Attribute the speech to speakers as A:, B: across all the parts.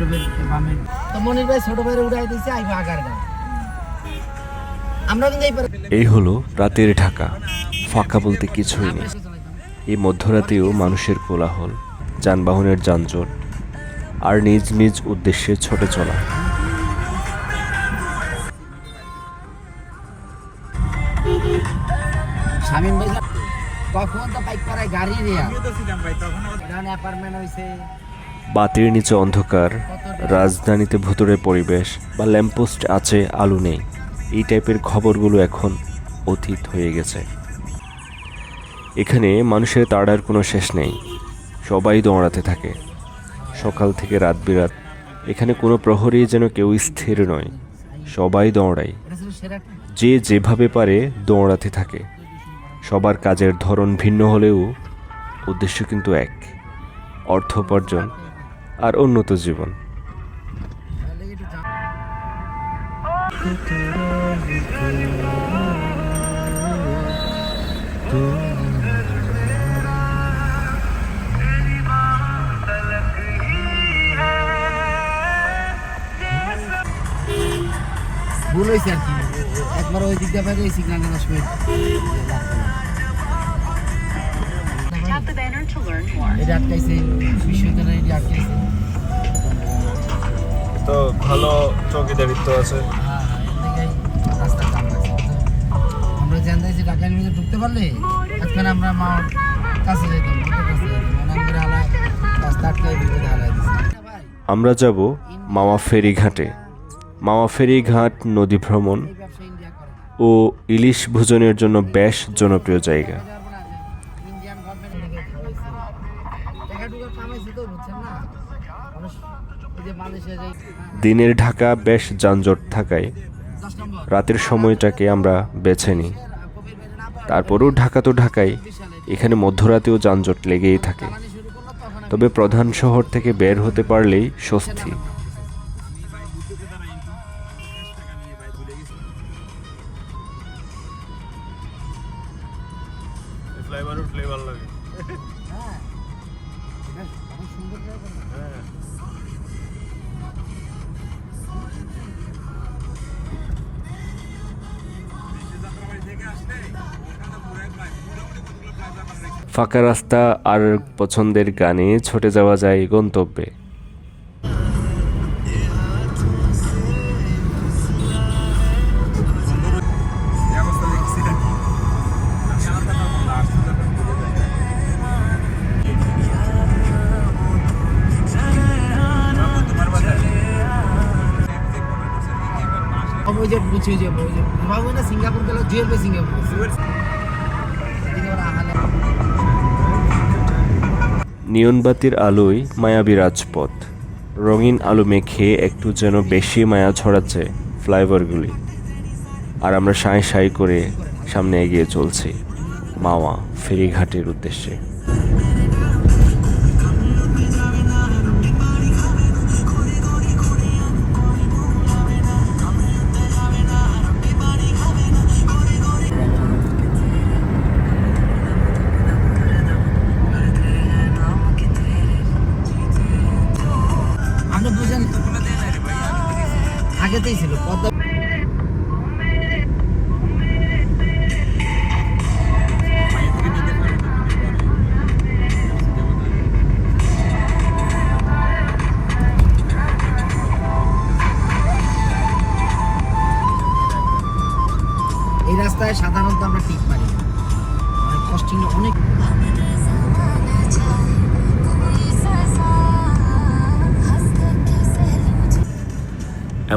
A: ল্যাপটপের বামে। তো মনির ভাই ছোট ভাইয়ের উড়াই দিয়েছে আইবো আগার গা আমরা কিন্তু এই
B: হলো রাতের ঢাকা। ফাঁকা বলতে কিছুই নেই। এই মধ্যরাতেও মানুষের কোলাহল যানবাহনের যানজট আর নিজ নিজ উদ্দেশ্যে ছোটে চলা।
A: তো বাইক করায় গাড়ি রিয়া এখন অ্যাপার্টমেন্ট হইছে।
B: বাতির নিচে অন্ধকার, রাজধানীতে ভুতুরে পরিবেশ বা ল্যাম্পপোস্ট আছে, আলো নেই। এই টাইপের খবরগুলো এখন অতীত হয়ে গেছে। এখানে মানুষের তাড়ার কোনো শেষ নেই। সবাই দৌড়াতে থাকে। সকাল থেকে রাত বিরাত। এখানে কোনো প্রহরী যেন কেউ স্থির নয়। সবাই দৌড়ায়। যে যেভাবে পারে দৌড়াতে থাকে। সবার কাজের ধরন ভিন্ন হলেও উদ্দেশ্য কিন্তু এক। অর্থ উপার্জন। আর উন্নত জীবন।
A: ভুল হয়েছে আর কি। একবার ওই দিক দিয়ে পাইলে এই সিগন্যালটা নষ্ট করে
C: Tap the banner to learn more.
A: এটা আটকাইছে বিশ্ববিদ্যালয়ে এটা আটকাইছে।
D: তো ভালো চৌকিদারিত্ব আছে।
A: হ্যাঁ কাম লাগছে আমরা জানতে যে ঢাকা নিয়ে ঢুকতে পারলে এখন আমরা মার কাছে যেতাম কাছে যেতাম। মানে আলায় রাস্তা আটকাই বিপদে হালাই
B: আমরা যাব মাওয়া ফেরিঘাটে মাওয়া ফেরিঘাট নদী ভ্রমণ ও ইলিশ ভোজনের জন্য বেশ জনপ্রিয় জায়গা। দিনের ঢাকা বেশ যানজট থাকায় রাতের সময়টাকে আমরা বেছে নিই। তারপরেও ঢাকা তো ঢাকাই, এখানে মধ্যরাতেও যানজট লেগেই থাকে। তবে প্রধান শহর থেকে বের হতে পারলেই স্বস্তি। ফাঁকা রাস্তা আর পছন্দের গানে ছুটে যাওয়া যায় গন্তব্যে।
A: ওই যে ওই যে ওই যে ভাবো না সিঙ্গাপুর গেল জুয়েল পে সিঙ্গাপুর
B: নিয়নবাতির আলোয় মায়াবী রাজপথ। রঙিন আলো মেখে একটু যেন বেশি মায়া ছড়াচ্ছে ফ্লাইওভারগুলি। আর আমরা সাঁই সাঁই করে সামনে এগিয়ে চলছি। মাওয়া ফেরিঘাটের উদ্দেশ্যে।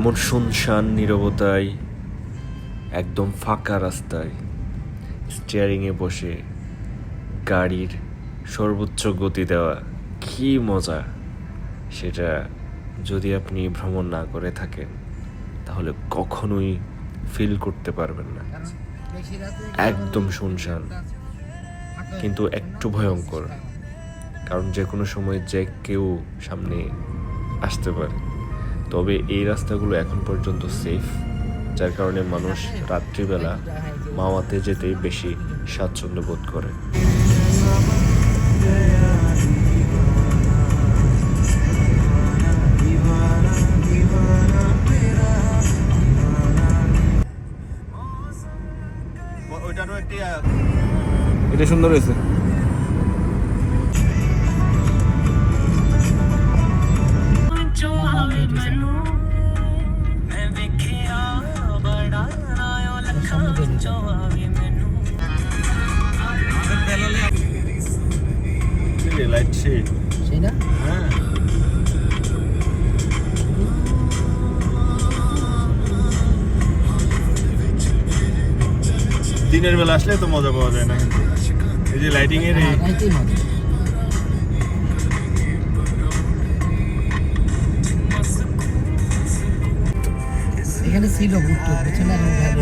B: এমন শুনশান নীরবতায়, একদম ফাঁকা রাস্তায় স্টিয়ারিংয়ে বসে গাড়ির সর্বোচ্চ গতি দেওয়া কী মজা? সেটা যদি আপনি ভ্রমণ না করে থাকেন, তাহলে কখনোই ফিল করতে পারবেন না। একদম শুনশান, কিন্তু একটু ভয়ঙ্কর, কারণ যে কোনো সময় যে কেউ সামনে আসতে পারে। তবে এই রাস্তাগুলো এখন পর্যন্ত সেফ যার কারণে মানুষ রাত্রিবেলা মামাতে যেতেই বেশি স্বাচ্ছন্দ্য বোধ করে।
D: এটা সুন্দর হয়েছে। আসলে তো মজা পাওয়া যায় না কিন্তু। এই যে লাইটিং এর এই
A: এটাই মজা এখানে ছিল ভুট্টো পেছনে এখন ভালো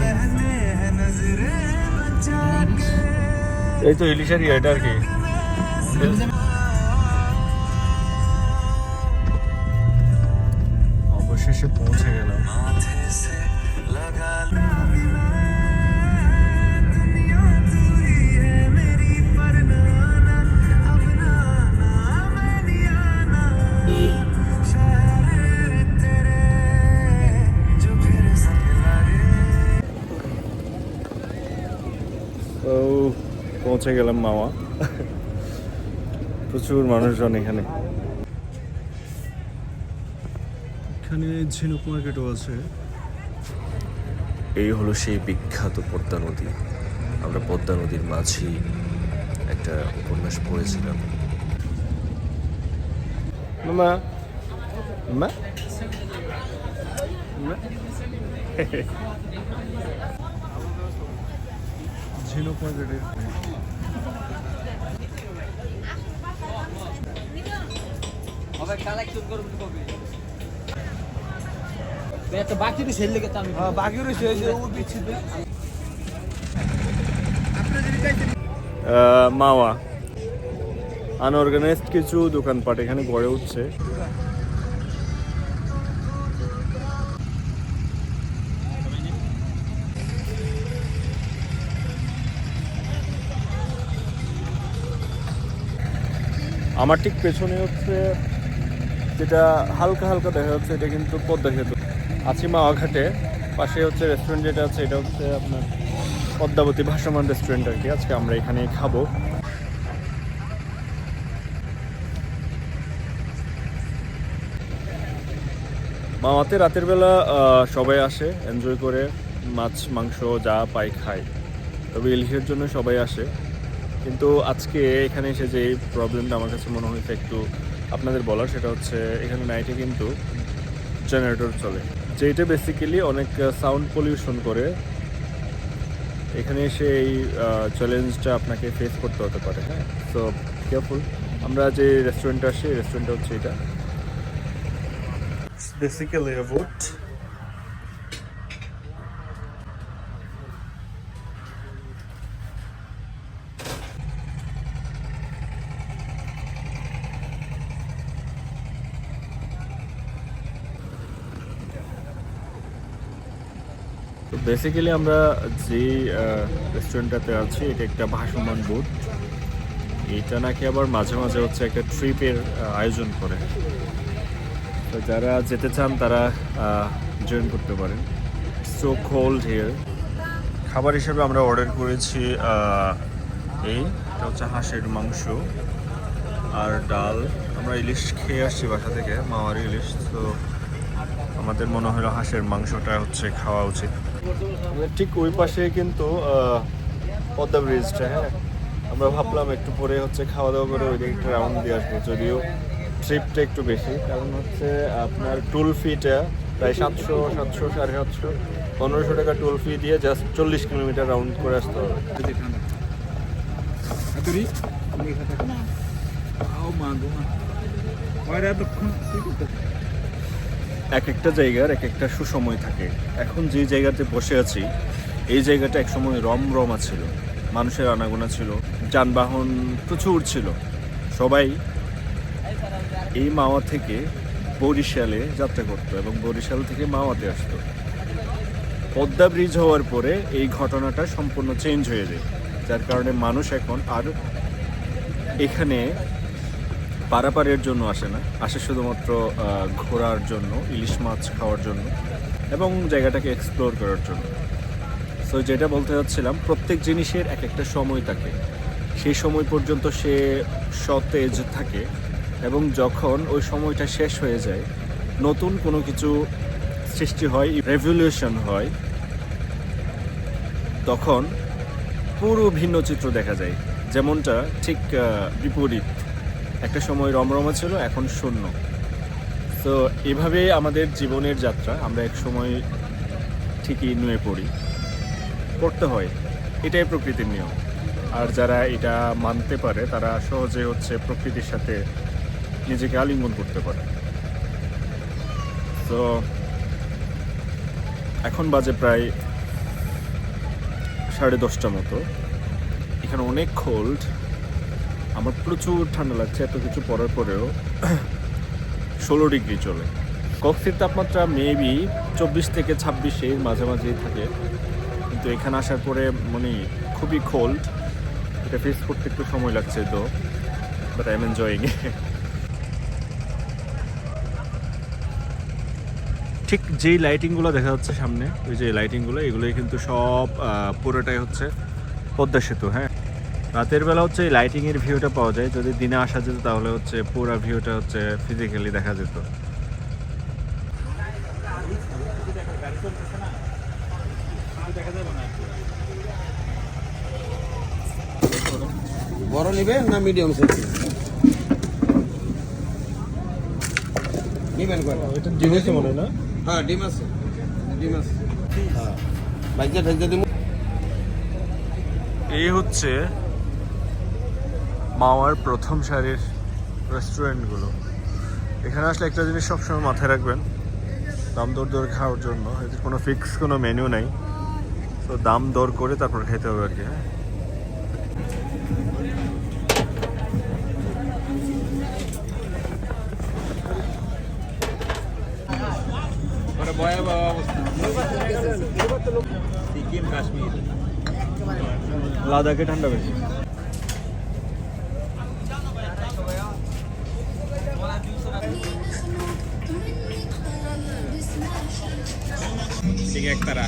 D: এই তো ইলিশারি এটা আর কি। পৌঁছে গেলাম মামা। প্রচুর মানুষজন এখানে। এখানে ঝিনুক মার্কেটও আছে।
B: এই হলো সেই বিখ্যাত পদ্মা নদী। আমরা পদ্মা নদীর মাঝেই একটা উপন্যাস পড়েছিলাম।
D: মামা। মামা মামা ঝিনুক মার্কেটে
A: বাকি সেল লেগে তো আমি
D: বাকি রয়েছে যে ও পিছিয়ে মাওয়া। আনঅর্গানাইজড কিছু দোকানপাট এখানে গড়ে উঠছে। আমার ঠিক পেছনে হচ্ছে যেটা হালকা হালকা দেখা যাচ্ছে, এটা কিন্তু পদ্মা সেতু। আছি মাওয়া পাশে হচ্ছে রেস্টুরেন্ট যেটা আছে, এটা হচ্ছে আপনার পদ্মাবতী ভাসমান রেস্টুরেন্ট আর কি। আজকে আমরা এখানে খাব। মামাতে রাতের বেলা সবাই আসে এনজয় করে, মাছ, মাংস যা পাই খায় তবে ইলিশের জন্য সবাই আসে। কিন্তু আজকে এখানে এসে যে প্রবলেমটা আমার কাছে মনে হয়েছে একটু আপনাদের বলার সেটা হচ্ছে, এখানে নাইটে কিন্তু জেনারেটর চলে। যেটা বেসিক্যালি অনেক সাউন্ড পলিউশন করে। এখানে এসে এই চ্যালেঞ্জটা আপনাকে ফেস করতে হতে পারে হ্যাঁ? সো কেয়ারফুল আমরা যে রেস্টুরেন্টটা আসি রেস্টুরেন্টটা হচ্ছে এটা। বেসিক্যালি a বেসিক্যালি আমরা যে রেস্টুরেন্টটাতে আছি, এটা একটা ভাসমান বোট এটা নাকি আবার মাঝে মাঝে হচ্ছে একটা ট্রিপের আয়োজন করে। তো যারা যেতে চান, তারা জয়েন করতে পারেন। সো কোল্ড হিয়ার খাবার হিসেবে আমরা অর্ডার করেছি এই, এটা হচ্ছে হাঁসের মাংস আর ডাল। আমরা ইলিশ খেয়ে আসছি বাসা থেকে, মাওয়ার ইলিশ। তো আমাদের মনে হলো হাঁসের মাংসটা হচ্ছে খাওয়া উচিত। ঠিক ওই পাশে কিন্তু পদ্মা ব্রিজটা হ্যাঁ? আমরা ভাবলাম একটু পরে হচ্ছে খাওয়া দাওয়া করে ওই দিকে একটা রাউন্ড দিয়ে আসব যদিও ট্রিপটা একটু বেশি। কারণ হচ্ছে আপনার টুল ফিটা প্রায় সাতশো সাতশো সাড়ে সাতশো পনেরোশো টাকা টুল ফি দিয়ে জাস্ট চল্লিশ কিলোমিটার রাউন্ড করে আসতে হবে। এক একটা জায়গার এক একটা সুসময় থাকে। এখন যে জায়গাতে বসে আছি, এই জায়গাটা একসময় রমরমা ছিল। মানুষের আনাগোনা ছিল, যানবাহন প্রচুর ছিল। সবাই এই মাওয়া থেকে বরিশালে যাত্রা করতো এবং বরিশাল থেকে মাওয়াতে আসতো। পদ্মা ব্রিজ হওয়ার পরে এই ঘটনাটা সম্পূর্ণ চেঞ্জ হয়ে যায়। যার কারণে মানুষ এখন আর এখানে পারাপারের জন্য আসে না। আসে শুধুমাত্র ঘোরার জন্য, ইলিশ মাছ খাওয়ার জন্য এবং জায়গাটাকে এক্সপ্লোর করার জন্য। সো যেটা বলতে চাচ্ছিলাম প্রত্যেক জিনিসের এক একটা সময় থাকে। সেই সময় পর্যন্ত সে সতেজ থাকে এবং যখন ওই সময়টা শেষ হয়ে যায়, নতুন কোনো কিছু সৃষ্টি হয় রেভলিউশন হয়, তখন পুরো ভিন্ন চিত্র দেখা যায়। যেমনটা ঠিক বিপরীত। একটা সময় রমরমা ছিল, এখন শূন্য। তো এভাবে আমাদের জীবনের যাত্রা, আমরা এক সময় ঠিকই নুয়ে পড়ি। পড়তে হয়, এটাই প্রকৃতির নিয়ম। আর যারা এটা মানতে পারে, তারা সহজে হচ্ছে প্রকৃতির সাথে নিজেকে আলিঙ্গন করতে পারে। তো এখন বাজে প্রায় সাড়ে দশটা মতো। এখানে অনেক কোল্ড আমার প্রচুর ঠান্ডা লাগছে, এত কিছু পরার পরেও ষোলো ডিগ্রি চলে। কক্সের তাপমাত্রা মেবি চব্বিশ থেকে ছাব্বিশে মাঝামাঝি থাকে। কিন্তু এখানে আসার পরে মানে খুবই কোল্ড এটা ফেস করতে একটু সময় লাগছে তো বাট আই এম এনজয়িং ঠিক যেই লাইটিংগুলো দেখা যাচ্ছে সামনে, ওই যে লাইটিংগুলো এগুলোই কিন্তু সব পুরোটাই হচ্ছে পদ্মা সেতু হ্যাঁ? রাতের বেলা হচ্ছে এই লাইটিংয়ের ভিউটা পাওয়া যায়। যদি দিনে আসা যেত তাহলে হচ্ছে পুরো ভিউটা হচ্ছে ফিজিক্যালি দেখা যেত।
A: বড় নিবেন না মিডিয়াম সাইজ নিবেন
D: এটা জিনিস মনে না?
A: হ্যাঁ ডিম আছে। ডিম আছে। হ্যাঁ। ভাইজা ভাইজা দিমু।
D: এই হচ্ছে মাওয়ার প্রথম সারির রেস্টুরেন্টগুলো। এখানে আসলে একটা জিনিস সবসময় মাথায় রাখবেন দাম দর দর খাওয়ার জন্য। এদের কোনো ফিক্স কোনো মেনু নাই। তো দাম দর করে তারপর খেতে হবে আর কি হ্যাঁ? লাদাখে ঠান্ডা বেশি।
A: একতারা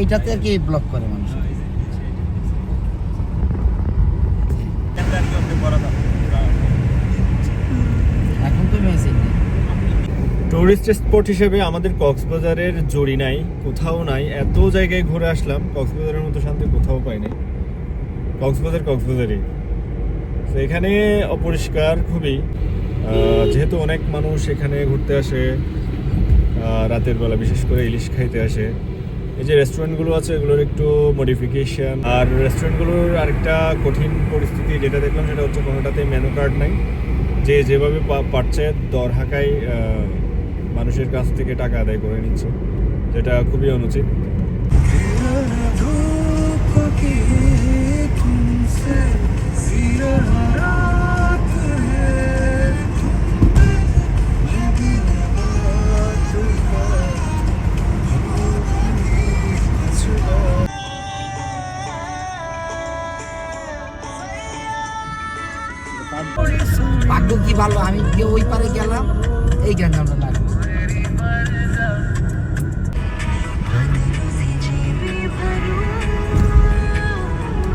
A: এইটাতে আর কি ব্লক করে মানুষ।
D: টুরিস্ট স্পট হিসেবে আমাদের কক্সবাজারের জড়ি নাই কোথাও নাই। এত জায়গায় ঘুরে আসলাম কক্সবাজারের মতো শান্তি কোথাও পাই নাই কক্সবাজার কক্সবাজারই। তো এখানে অপরিষ্কার খুবই। যেহেতু অনেক মানুষ এখানে ঘুরতে আসে রাতের বেলা বিশেষ করে ইলিশ খাইতে আসে, এই যে রেস্টুরেন্টগুলো আছে, এগুলোর একটু মডিফিকেশন আর রেস্টুরেন্টগুলোর আরেকটা কঠিন পরিস্থিতি যেটা দেখলাম, সেটা হচ্ছে কোনোটাতে মেনু কার্ড নাই। যে যেভাবে পারছে দর হাঁকায় মানুষের কাছ থেকে টাকা আদায় করে নিচ্ছে, যেটা খুবই অনুচিত।
A: ভাগ্য কি ভালো আমি গিয়ে ওই পারে গেলাম এই গ্যাঞ্জামটা লাগলো